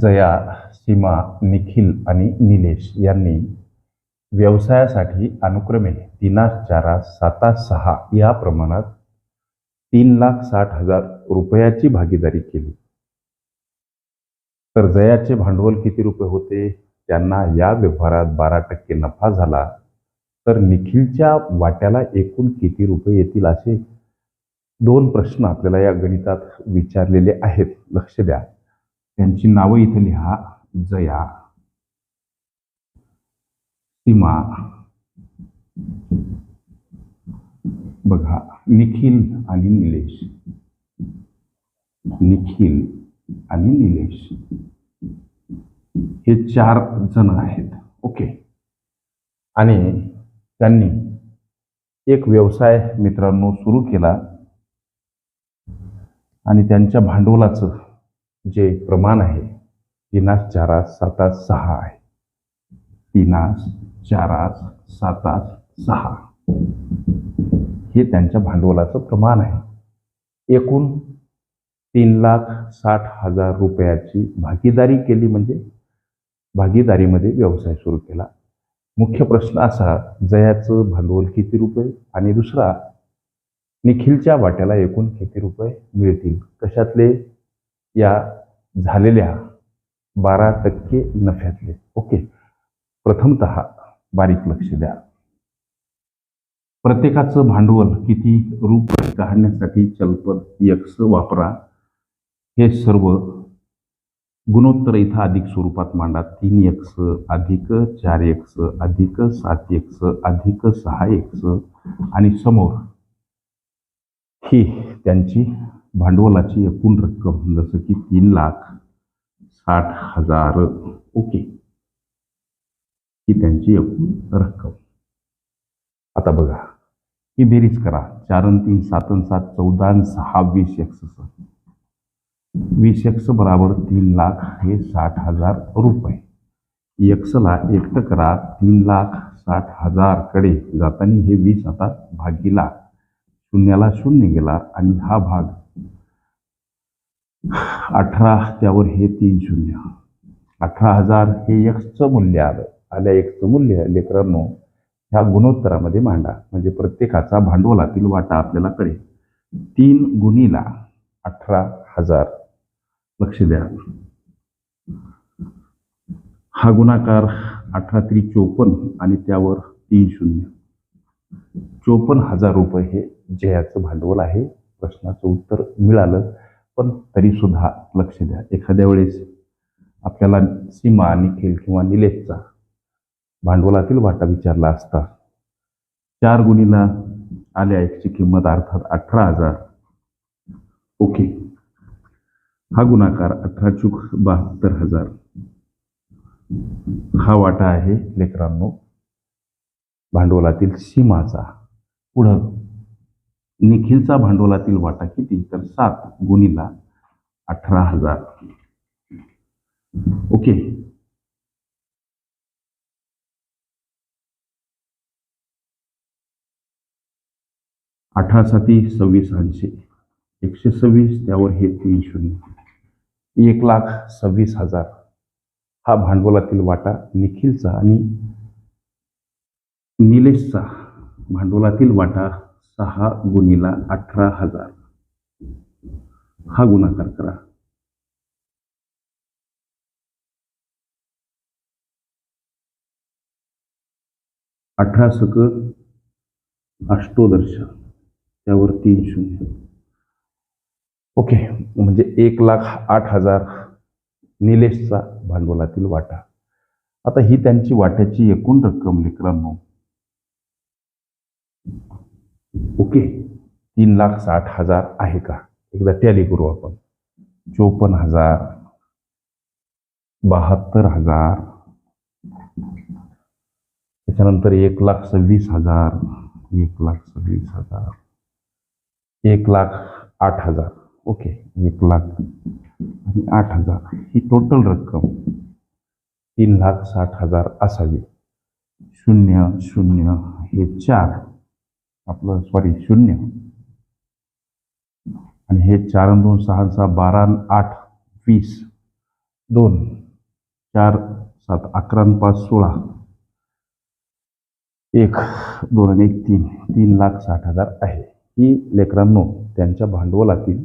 जया सीमा निखिल आणि निलेश यांनी व्यवसायासाठी अनुक्रमे तीनास चारा साता सहा या प्रमाणात तीन लाख साठ हजार रुपयाची भागीदारी केली. तर जयाचे भांडवल किती रुपये होते? त्यांना या व्यवहारात बारा टक्के नफा झाला. तर निखिलच्या वाट्याला एकूण किती रुपये येतील असे दोन प्रश्न आपल्याला या गणितात विचारलेले आहेत. लक्ष द्या. त्यांची नावं इथं लिहा. जया सीमा बघा निखिल आणि निलेश. निखिल आणि निलेश. हे चार जण आहेत. ओके. आणि त्यांनी एक व्यवसाय मित्रांनो सुरू केला. आणि त्यांच्या भांडवलाचं जे प्रमाण आहे तीनास चारास सातास सहा आहे. तीनास चारास सातास सहा. हे त्यांच्या भांडवलाचं प्रमाण आहे. एकूण तीन लाख साठ हजार रुपयाची भागीदारी केली म्हणजे भागीदारीमध्ये व्यवसाय सुरू केला. मुख्य प्रश्न असा जयाचं भांडवल किती रुपये? आणि दुसरा निखिलच्या वाट्याला एकूण किती रुपये मिळतील? कशातले? या झालेल्या बारा टक्के नफ्यातले. ओके. प्रथमत बारीक लक्ष द्या. प्रत्येकाचं भांडवल किती रुपये काढण्यासाठी चलपद यक्स वापरा. हे सर्व गुणोत्तर इथं अधिक स्वरूपात मांडा. तीन एक्स अधिक चार एक्स अधिक सात एक्स अधिक सहा एक्स आणि समोर ही त्यांची भांडवलाची एकूण रक्कम जसं की तीन लाख साठ हजार ओके. ही त्यांची एकूण रक्कम. आता बघा ही बेरीज करा. चार तीन सात सात चौदा सहा वीस एक्स वीस एक्स बराबर तीन लाख हे साठ हजार रुपये. एक्सला एकटं करा तीन लाख साठ हजारकडे जाताना हे वीस आता भागीला. शून्याला शून्य गेला आणि हा भाग अठरा त्यावर हे तीन शून्य. अठरा हजार हे एक्सचं मूल्य आलं. आल्या एक्सचं मूल्य लेकरांनो ह्या गुणोत्तरामध्ये मांडा म्हणजे प्रत्येकाचा भांडवलातील वाटा आपल्याला कळेल. तीन गुणीला अठरा हजार. लक्ष द्या. हा गुणाकार अठरा त्रि चोपन्न आणि त्यावर तीन शून्य. चोपन्न हजार रुपये हे जयाचं भांडवल आहे. प्रश्नाचं उत्तर मिळालं. पण तरीसुद्धा लक्ष द्या. एखाद्या वेळेस आपल्याला सीमा निखिल किंवा निलेशचा भांडवलातील वाटा विचारला असता चार गुणीला आल्या एकची किंमत अर्थात अठरा हजार. ओके. हा गुणाकार अठरा चूक बहात्तर हजार. हा वाटा आहे लेकरांनो भांडवलातील सीमाचा. पुढं निखिलचा भांडवलातील वाटा किती? तर सात गुणीला अठरा हजार. ओके. अठरा साती सव्वीस ऐंशी. एकशे सव्वीस त्यावर हे तीन शून्य. एक लाख सव्वीस हजार. हा भांडवलातील वाटा निखिलचा आणि निलेशचा. भांडवलातील वाटा सहा गुणीला अठरा हजार. हा गुणाकार करा. अठरा सक अष्टोदर्श त्यावर तीन शून्य. ओके म्हणजे एक लाख आठ हजार निलेशचा भांडवलातील वाटा. आता ही त्यांची वाट्याची एकूण रक्कम लेकरांनो. ओके? तीन लाख साठ हजार आहे का? एकदा टॅली करू आपण. चोपन्न हजार बहात्तर हजार त्याच्यानंतर एक लाख सव्वीस हजार एक लाख सव्वीस हजार एक लाख आठ हजार. ओके? एक लाख आणि आठ हजार. ही टोटल रक्कम तीन लाख साठ हजार असावी. शून्य शून्य हे चार. आपलं सॉरी शून्य. आणि हे चार दोन सहा सहा बारा आठ वीस. दोन चार सात अकरा पाच सोळा. एक दोन आणि एक तीन. तीन लाख साठ हजार आहे. ही लेकरांनो त्यांच्या भांडवलातील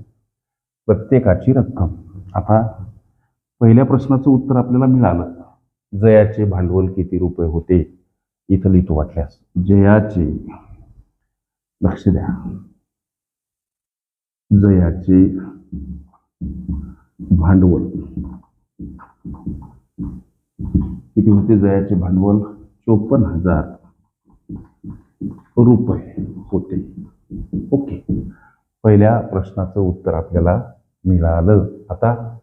प्रत्येकाची रक्कम. आता पहिल्या प्रश्नाचं उत्तर आपल्याला मिळालं. जयाचे भांडवल किती रुपये होते? इथं लिहितो वाटल्यास. जयाचे लक्ष द्या. जयाचे भांडवल. किती होते जयाचे भांडवल? चोपन्न हजार रुपये होते. ओके. पहिल्या प्रश्नाचं उत्तर आपल्याला मिळालं. आता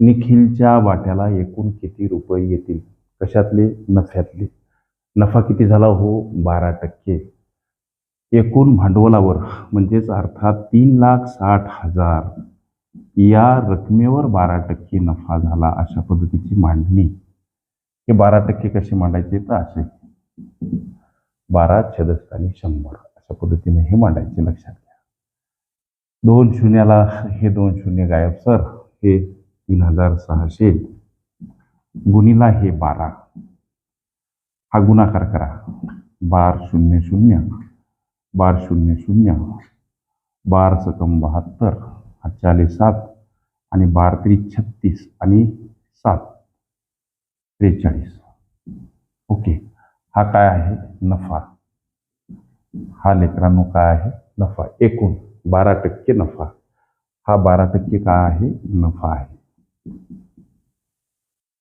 निखिलच्या वाट्याला एकूण किती रुपये येतील? कशातले? नफ्यातले. नफा किती झाला हो? बारा टक्के. एकूण भांडवलावर म्हणजेच अर्थात तीन लाख साठ हजार या रकमेवर बारा टक्के नफा झाला अशा पद्धतीची मांडणी. हे बारा टक्के कसे मांडायचे? तर असे. बारा छदस्थानी शंभर अशा पद्धतीने हे मांडायचे लक्षात घ्या. दोन शून्याला हे दोन शून्य गायब सर. हे तीन हजार सहाशे. गुणीला हे बारा. हा गुणाकार करा. बार शून्य शून्य. बार शून्य शून्य बार सकम बहात्तर हा चाले सात आणि बार त्रिक छत्तीस आणि सात त्रेचाळीस. ओके हा काय आहे? नफा. हा लेकरांनो काय आहे? नफा. एकूण बारा टक्के नफा. हा बारा टक्के काय आहे? नफा आहे.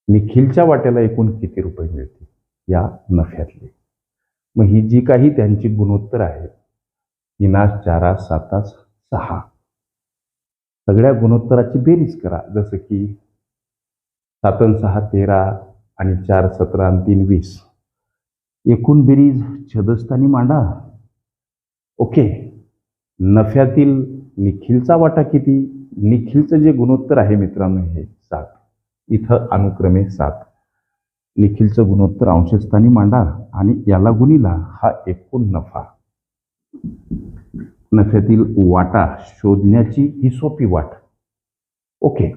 निखिलच्या वाट्याला एकूण किती रुपये मिळतील? या नफ्यातले. मग ही जी काही त्यांची गुणोत्तर आहेत तीनास चारा सातास सहा. सगळ्या गुणोत्तराची बेरीज करा. जसं की सातन सहा तेरा आणि चार सतरा आणि तीन वीस. एकूण बेरीज छदस्थानी मांडा. ओके. नफ्यातील निखिलचा वाटा किती? निखिलचं जे गुणोत्तर आहे मित्रांनो हे सात. इथं अनुक्रमे सात. निखिलचं गुणोत्तर अंशस्थानी मांडा. आणि याला गुणीला हा एकूण नफा. नफ्यातील वाटा शोधण्याची ही सोपी वाट. ओके.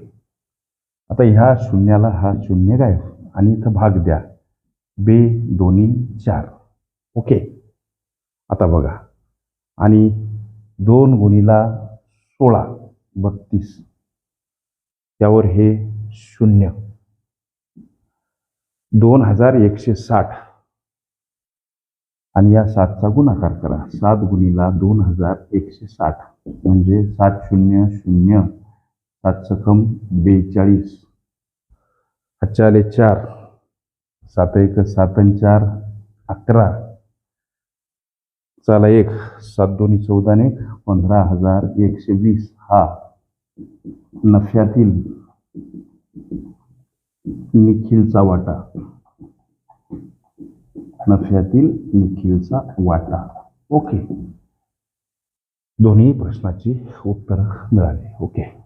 आता ह्या शून्याला हा शून्य गायब आणि इथं भाग द्या. बे दोन्ही चार. ओके. आता बघा. आणि दोन गुणीला सोळा बत्तीस. त्यावर हे शून्य. दोन हजार एकशे साठ. आणि या सातचा गुणाकार करा. सात गुणीला दोन हजार एकशे साठ. म्हणजे सात शून्य शून्य. सात सखम बेचाळीस. आले चार. सात एक सात चार. अकरा. चाला एक. सात दोन्ही चौदा आणि पंधरा हजार एकशे वीस. हा. नफ्यातील निखिलचा वाटा. नफ्यातील निखिलचा वाटा. ओके. दोन्ही प्रश्नाची उत्तरं मिळाली. ओके.